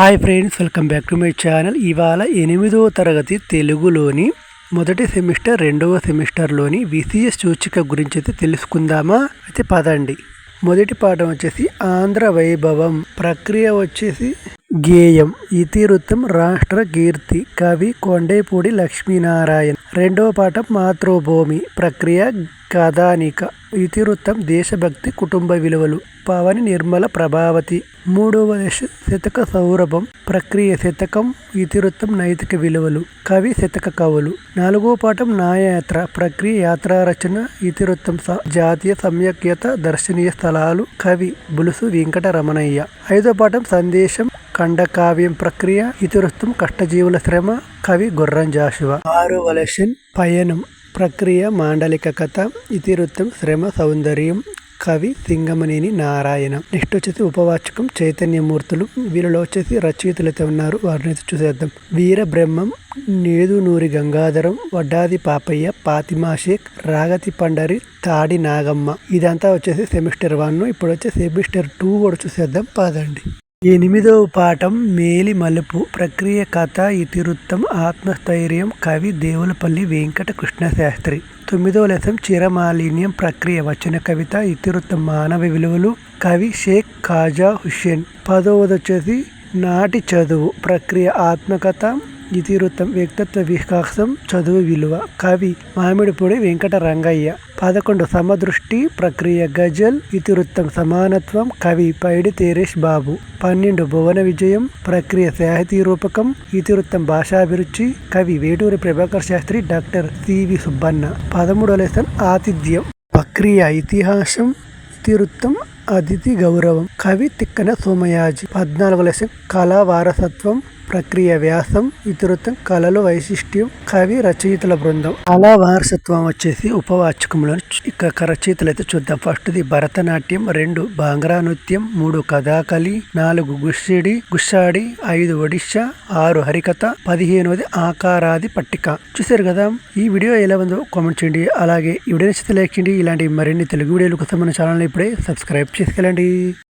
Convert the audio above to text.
Hi friends welcome back to my channel. ఇవాళ ఎనిమిదవ తరగతి తెలుగులోని మొదటి సెమిస్టర్ రెండవ సెమిస్టర్లోని విసిఎస్ సూచిక గురించి అయితే తెలుసుకుందామా? అయితే పదండి. మొదటి పాఠం వచ్చేసి ఆంధ్ర వైభవం ప్రక్రియ వచ్చేసి గేయం ఇతివృత్తం రాష్ట్ర కీర్తి కవి కొండేపూడి లక్ష్మీనారాయణ. రెండవ పాఠం మాతృభూమి ప్రక్రియ కథానిక ఇతివృత్తం దేశభక్తి కుటుంబ విలువలు. పవని నిర్మల ప్రభావతి. మూడవ దశ శతక సౌరభం. ప్రక్రియ శతకం ఇతివృత్తం నైతిక విలువలు. కవి శతక కవులు. నాలుగో పాఠం నాయయాత్ర ప్రక్రియ యాత్రా రచన ఇతివృత్తం జాతీయ సమ్యక్యత దర్శనీయ స్థలాలు. కవి బులుసు వెంకట రమణయ్య ఐదో పాఠం సందేశం ఖండకావ్యం ప్రక్రియ ఇతివృత్తం కష్టజీవుల శ్రమ. కవి గుర్రం జాషువ. ఆరో వలషన్ పయనం. ప్రక్రియ మాండలిక కథ ఇతివృత్తం శ్రమ సౌందర్యం కవి సింగమనేని నారాయణ. నెక్స్ట్ వచ్చేసి ఉపవాచకం చైతన్యమూర్తులు వీళ్ళలో వచ్చేసి రచయితలు అయితే ఉన్నారు. వారిని అయితే చూసేద్దాం. వీర బ్రహ్మం నేదునూరి గంగాధరం వడ్డాది పాపయ్య పాతిమా షేక్ రాగతి పండరి తాడి నాగమ్మ. ఇదంతా వచ్చేసి సెమిస్టర్ వన్. ఇప్పుడు వచ్చే సెమిస్టర్ టూ కూడా చూసేద్దాం. పదండి. ఎనిమిదవ పాఠం మేలి మలుపు ప్రక్రియ కథ ఇతివృత్తం ఆత్మస్థైర్యం కవి దేవులపల్లి వెంకట కృష్ణశాస్త్రి. తొమ్మిదవ లెసన్ చిరమాలిన్యం ప్రక్రియ వచన కవిత ఇతివృత్తం మానవ విలువలు కవి షేక్ ఖాజా హుస్సేన్. పదవది వచ్చేసి నాటి చదువు ప్రక్రియ ఆత్మకథ ఇతివృత్తం వ్యక్తిత్వ వికాసం చదువు విలువ. కవి మామిడిపూడి వెంకట రంగయ్య పదకొండు సమదృష్టి ప్రక్రియ గజల్ ఇతివృత్తం సమానత్వం కవి పైడి తేరేష్ బాబు. పన్నెండు భువన విజయం ప్రక్రియ సాహితీ రూపకం ఇతివృత్తం భాషాభిరుచి కవి Veturi Prabhakar Sastri doctor C V Subbanna. పదమూడో లెసన్ ఆతిథ్యం. ప్రక్రియ ఇతిహాసం ఇతివృత్తం అతిథి గౌరవం కవి తిక్కన సోమయాజి పద్నాలుగు లక్షం కళా వారసత్వం ప్రక్రియ వ్యాసం ఇతరత్వం కళలు వైశిష్ట్యం కవి రచయితల బృందం. కళా వారసత్వం వచ్చేసి ఉపవాచకంలో ఇక్కడ రచయితలు అయితే చూద్దాం ఫస్ట్ది భరతనాట్యం రెండు భాంగ్రా నృత్యం మూడు కథాకళి నాలుగు గుస్సిడి గుస్సాడి ఐదు ఒడిశా ఆరు హరికథ పదిహేనవది ఆకారాది పట్టిక. చూసారు కదా? ఈ వీడియో ఎలా ఉందో కామెంట్ చేయండి. అలాగే ఈ వీడియో నచ్చితే లైక్ చేయండి. ఇలాంటి మరిన్ని తెలుగు వీడియోల కోసం మన ఛానల్ ఇప్పుడే సబ్స్క్రైబ్ తీసుకెళ్ళండి.